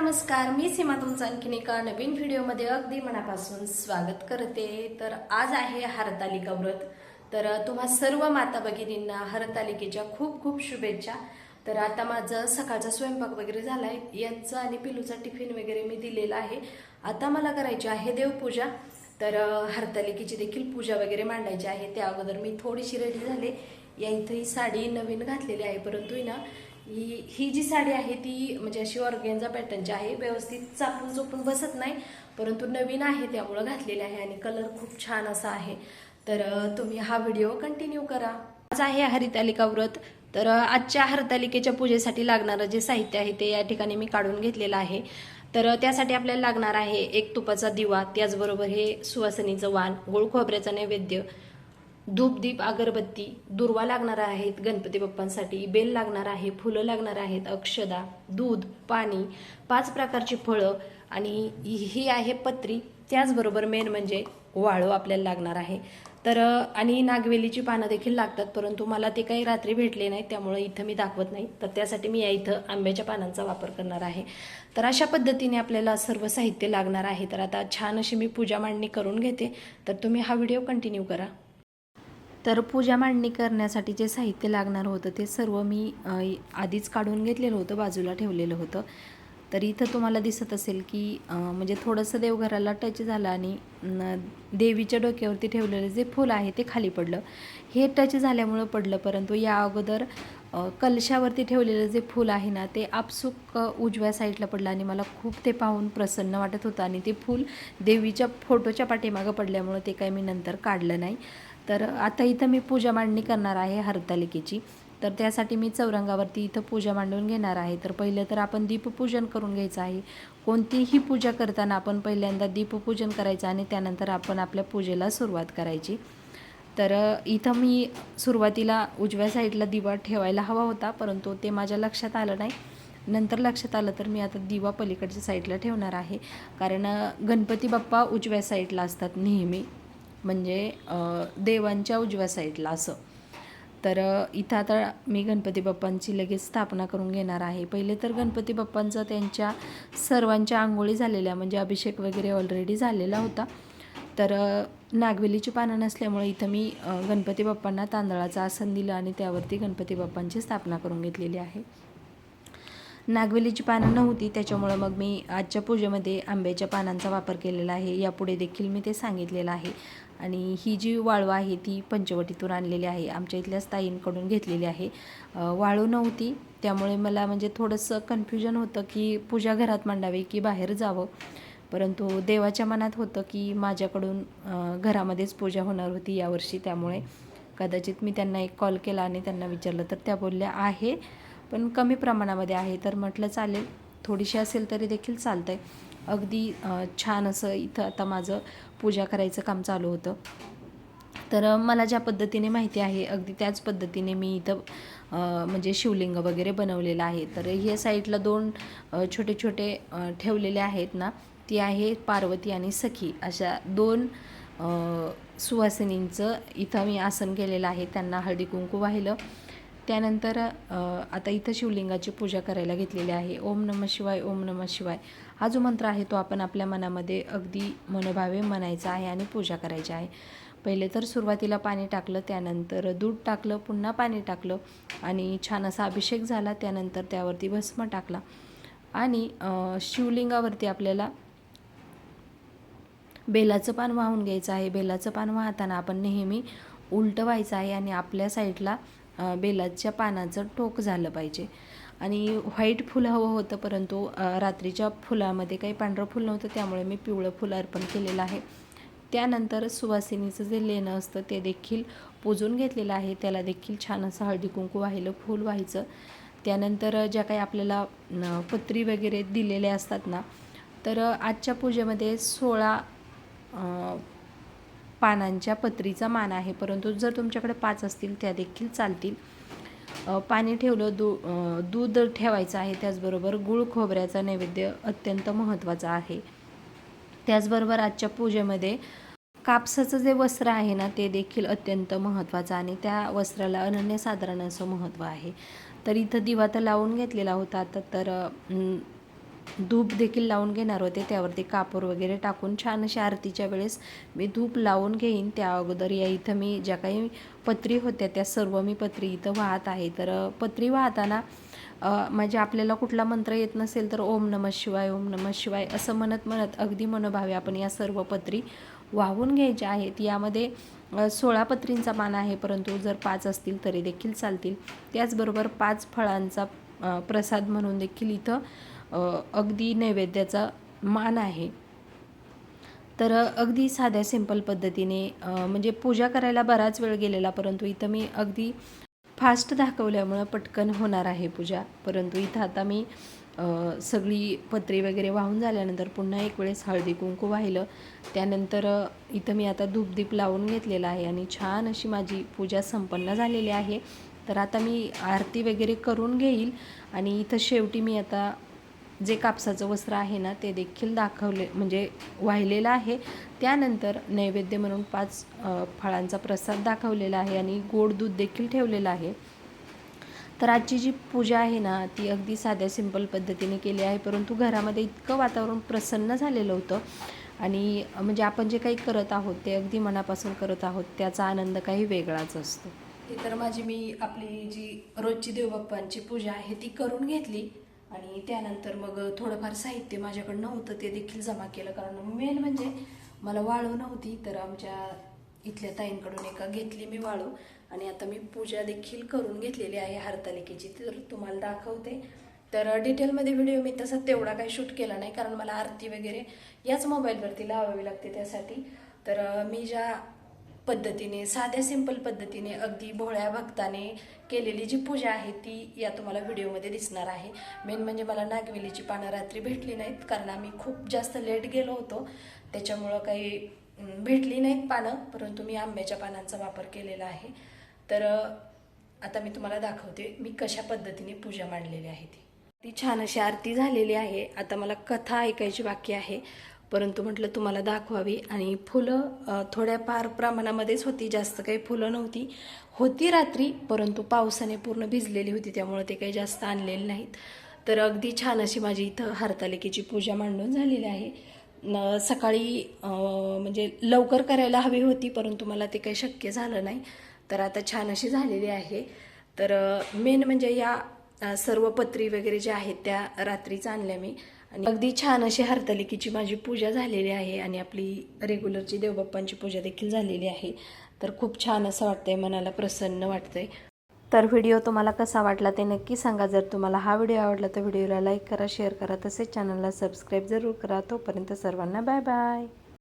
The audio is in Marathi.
नमस्कार मी सीमा तुमचं आणखीन एका नवीन व्हिडिओमध्ये अगदी मनापासून स्वागत करते. तर आज आहे हरतालिका व्रत. तर तुम्हा सर्व माता भगिनींना हरतालिकेच्या खूप खूप शुभेच्छा. तर आता माझं सकाळचा स्वयंपाक वगैरे झाला आहे यांचं आणि पिलूचा टिफिन वगैरे मी दिलेला आहे. आता मला करायची आहे देवपूजा. तर हरतालिकेची देखील पूजा वगैरे मांडायची आहे. त्या अगोदर मी थोडीशी रेडी झाले. या इथं ही साडी नवीन घातलेली आहे परंतु ना ही ही जी साडी आहे ती म्हणजे अशी ऑर्गेन्झा पॅटर्नची आहे. व्यवस्थित चापून चोपून बसत नाही परंतु नवीन आहे त्यामुळं घातलेली आहे आणि कलर खूप छान असा आहे. तर तुम्ही हा व्हिडिओ कंटिन्यू करा. आज आहे हरितालिका व्रत. तर आजच्या हरतालिकेच्या पूजेसाठी लागणारं जे साहित्य आहे ते या ठिकाणी मी काढून घेतलेलं आहे. तर त्यासाठी आपल्याला लागणार आहे एक तुपाचा दिवा. त्याचबरोबर हे सुवासनीचं वाण गोळ खोबऱ्याचा नैवेद्य. धूप दीप अगरबत्ती दुर्वा लागणार आहेत गणपती बाप्पांसाठी बेल लागणार आहे फुलं लागणार आहेत अक्षदा दूध पाणी पाच प्रकारची फळं आणि ही आहे पत्री. त्याचबरोबर मेन म्हणजे वाळू आपल्याला लागणार आहे. तर आणि नागवेलीची पानं देखील लागतात परंतु मला ते काही रात्री भेटले नाही त्यामुळे इथं मी दाखवत नाही. तर त्यासाठी मी या इथं आंब्याच्या पानांचा वापर करणार आहे. तर अशा पद्धतीने आपल्याला सर्व साहित्य लागणार आहे. तर आता छान अशी मी पूजा मांडणी करून घेते. तर तुम्ही हा व्हिडिओ कंटिन्यू करा. तर पूजा मांडणी करण्यासाठी जे साहित्य लागणार होतं ते सर्व मी आधीच काढून घेतलेलं होतं बाजूला ठेवलेलं होतं. तर इथं तुम्हाला दिसत असेल की म्हणजे थोडंसं देवघराला टच झालं आणि देवीच्या डोक्यावरती ठेवलेलं जे फूल आहे ते खाली पडलं. हे टच झाल्यामुळं पडलं परंतु या अगोदर कलशावरती ठेवलेलं जे फूल आहे ना ते आपसूक उजव्या साईडला पडलं आणि मला खूप ते पाहून प्रसन्न वाटत होतं आणि ते फूल देवीच्या फोटोच्या पाठीमागं पडल्यामुळं ते काही मी नंतर काढलं नाही. तर आता इथं मी पूजा मांडणी करणार आहे हरतालिकेची. तर त्यासाठी मी चौरंगावरती इथं पूजा मांडून घेणार आहे. तर पहिलं तर आपण दीपपूजन करून घ्यायचं आहे. कोणतीही पूजा करताना आपण पहिल्यांदा दीपपूजन करायचं आणि त्यानंतर आपण आपल्या पूजेला सुरुवात करायची. तर इथं मी सुरुवातीला उजव्या साईडला दिवा ठेवायला हवा होता परंतु ते माझ्या लक्षात आलं नाही. नंतर लक्षात आलं तर मी आता दिवा पलीकडच्या साईडला ठेवणार आहे. कारण गणपती बाप्पा उजव्या साईडला असतात नेहमी. म्हणजे देवांच्या उजव्या साईडला असं. तर इथं आता मी गणपती बाप्पांची लगेच स्थापना करून घेणार आहे. पहिले तर गणपती बाप्पांचं त्यांच्या सर्वांच्या आंघोळी झालेल्या म्हणजे अभिषेक वगैरे ऑलरेडी झालेला होता. तर नागवेलीची पानं नसल्यामुळे इथं मी गणपती बाप्पांना तांदळाचं आसन दिलं आणि त्यावरती गणपती बाप्पांची स्थापना करून घेतलेली आहे. नागवेलीची पानं नव्हती त्याच्यामुळं मग मी आजच्या पूजेमध्ये आंब्याच्या पानांचा वापर केलेला आहे. यापुढे देखील मी ते सांगितलेलं आहे. आणि ही जी वाळू आहे ती पंचवटीतून आणलेली आहे. आमच्या इथल्या ताईंकडून घेतलेली आहे. वाळू नव्हती. त्यामुळे मला म्हणजे थोडंसं कन्फ्युजन होतं की पूजा घरात मांडावी की बाहेर जावं. परंतु देवाच्या मनात होतं की माझ्याकडून घरामध्येच पूजा होणार होती यावर्षी. त्यामुळे कदाचित मी त्यांना एक कॉल केला आणि त्यांना विचारलं तर त्या बोलल्या आहे पण कमी प्रमाणामध्ये आहे. तर म्हटलं चालेल. थोडीशी असेल तरी देखील चालतं आहे अगदी छान असं इथं आता माझं पूजा करायचं काम चालू होतं. तर मला ज्या पद्धतीने माहिती आहे अगदी त्याच पद्धतीने मी इथं म्हणजे शिवलिंग वगैरे बनवलेलं आहे. तर ह्या साईडला दोन छोटे छोटे ठेवलेले आहेत ना ती आहे पार्वती आणि सखी. अशा दोन सुवासिनींचं इथं मी आसन केलेलं आहे त्यांना हळदी कुंकू वाहिलं. त्यानंतर आता इथं शिवलिंगाची पूजा करायला घेतलेली आहे. ओम नमः शिवाय ओम नमः शिवाय. हा जो मंत्र आहे तो आपण आपल्या मनामध्ये अगदी मनोभावे म्हणायचा आहे आणि पूजा करायची आहे. पहिले तर सुरुवातीला पाणी टाकलं त्यानंतर दूध टाकलं पुन्हा पाणी टाकलं आणि छान असा अभिषेक झाला त्यानंतर त्यावरती भस्म टाकला आणि शिवलिंगावरती आपल्याला बेलाचं पान वाहून घ्यायचं आहे. बेलाचं पान वाहताना आपण नेहमी उलटं व्हायचं आहे आणि आपल्या साईडला बेलाच्या पानाचं टोक झालं पाहिजे. आणि व्हाईट फुल हवं होतं परंतु रात्रीच्या फुलामध्ये काही पांढरं फुल नव्हतं त्यामुळे मी पिवळं फुल अर्पण केलेलं आहे. त्यानंतर सुवासिनीचं जे लेणं असतं ते देखील पुजून घेतलेलं आहे. त्याला देखील छान असं हळदी कुंकू वाहिलं फूल व्हायचं. त्यानंतर ज्या काही आपल्याला पत्री वगैरे दिलेल्या असतात ना तर आजच्या पूजेमध्ये सोळा पानांच्या पत्रीचा मान आहे. परंतु जर तुमच्याकडे पाच असतील त्या देखील चालतील. पाणी ठेवलं दू दूध ठेवायचं आहे. त्याचबरोबर गुळ खोबऱ्याचा नैवेद्य अत्यंत महत्त्वाचा आहे. त्याचबरोबर आजच्या पूजेमध्ये कापसाचं जे वस्त्र आहे ना ते देखील अत्यंत महत्त्वाचं आणि त्या वस्त्राला अनन्यसाधारण असं महत्त्व आहे. तर इथं दिवा तर लावून घेतलेला होता आता तर धूप देखील लावून घेणार होते. त्यावरती कापूर वगैरे टाकून छान अशी आरतीच्या वेळेस मी धूप लावून घेईन. त्या अगोदर या इथं मी ज्या काही पत्री होत्या त्या सर्व मी पत्री इथं वाहत आहे. तर पत्री वाहताना म्हणजे आपल्याला कुठला मंत्र येत नसेल तर ओम नमः शिवाय ओम नमः शिवाय असं म्हणत म्हणत अगदी मनोभावे आपण या सर्व पत्री वाहून घ्यायच्या आहेत. यामध्ये सोळा पत्रींचा मान आहे परंतु जर पाच असतील तरी देखील चालतील. त्याचबरोबर पाच फळांचा प्रसाद म्हणून देखील इथं अगदी नैवेद्याचा मान आहे. तर अगदी साध्या सिंपल पद्धतीने म्हणजे पूजा करायला बराच वेळ गेलेला परंतु इथं मी अगदी फास्ट दाखवल्यामुळं पटकन होणार आहे पूजा. परंतु इथं आता मी सगळी पत्री वगैरे वाहून झाल्यानंतर पुन्हा एक वेळेस हळदी कुंकू वाहिलं. त्यानंतर इथं मी आता धूपदीप लावून घेतलेला आहे आणि छान अशी माझी पूजा संपन्न झालेली आहे. तर आता मी आरती वगैरे करून घेईल आणि इथं शेवटी मी आता जे कापसाचं वस्त्र आहे ना ते देखील दाखवले म्हणजे वाहिलेलं आहे. त्यानंतर नैवेद्य म्हणून पाच फळांचा प्रसाद दाखवलेला आहे आणि गोड दूध देखील ठेवलेलं आहे. तर आजची जी पूजा आहे ना ती अगदी साध्या सिंपल पद्धतीने केली आहे. परंतु घरामध्ये इतकं वातावरण प्रसन्न झालेलं होतं आणि म्हणजे आपण जे काही करत आहोत ते अगदी मनापासून करत आहोत त्याचा आनंद काही वेगळाच असतो. तर माझी मी आपली जी रोजची देवबाप्पांची पूजा आहे ती करून घेतली. आणि त्यानंतर मग थोडंफार साहित्य माझ्याकडं नव्हतं ते देखील जमा केलं. कारण मेन म्हणजे मला वाळू नव्हती तर आमच्या इथल्या ताईंकडून एका घेतली मी वाळू. आणि आता मी पूजा देखील करून घेतलेली आहे हरतालिकेची तर तुम्हाला दाखवते. तर डिटेलमध्ये व्हिडिओ मी तसा तेवढा काही शूट केला नाही कारण मला आरती वगैरे याच मोबाईलवरती लावावी लागते त्यासाठी. तर मी ज्या पद्धतीने साध्या सिंपल पद्धतीने अगदी भोळ्या भक्ताने केलेली जी पूजा आहे ती या तुम्हाला व्हिडिओमध्ये दिसणार आहे. मेन म्हणजे मला नागवेलीची पानं रात्री भेटली नाहीत कारण आम्ही खूप जास्त लेट गेलो होतो. त्याच्यामुळं काही भेटली नाहीत पानं परंतु मी आंब्याच्या पानांचा वापर केलेला आहे. तर आता मी तुम्हाला दाखवते मी कशा पद्धतीने पूजा मांडलेली आहे ती. ती छान अशी आरती झालेली आहे. आता मला कथा ऐकायची बाकी आहे. परंतु म्हटलं तुम्हाला दाखवावी. आणि फुलं थोड्याफार प्रमाणामध्येच होती जास्त काही फुलं नव्हती. होती रात्री परंतु पावसाने पूर्ण भिजलेली होती त्यामुळे ते काही जास्त आणलेले नाहीत. तर अगदी छान अशी माझी इथं हरतालिकेची पूजा मांडून झालेली आहे. न सकाळी म्हणजे लवकर करायला हवी होती परंतु मला ते काही शक्य झालं नाही. तर आता छान अशी झालेली आहे. तर मेन म्हणजे या सर्व पत्री वगैरे ज्या आहेत त्या रात्रीच आणल्या मी. आणि अगदी छान अशी हरतालिकेची माझी पूजा झालेली आहे आणि आपली रेग्युलरची देवबाप्पांची पूजा देखील झालेली आहे. तर खूप छान असं वाटतंय मनाला प्रसन्न वाटतंय. तर व्हिडिओ तुम्हाला कसा वाटला ते नक्की सांगा. जर तुम्हाला हा व्हिडिओ आवडला तर व्हिडिओला लाईक करा शेअर करा. तसेच चॅनलला सबस्क्राईब जरूर करा. तोपर्यंत सर्वांना बाय बाय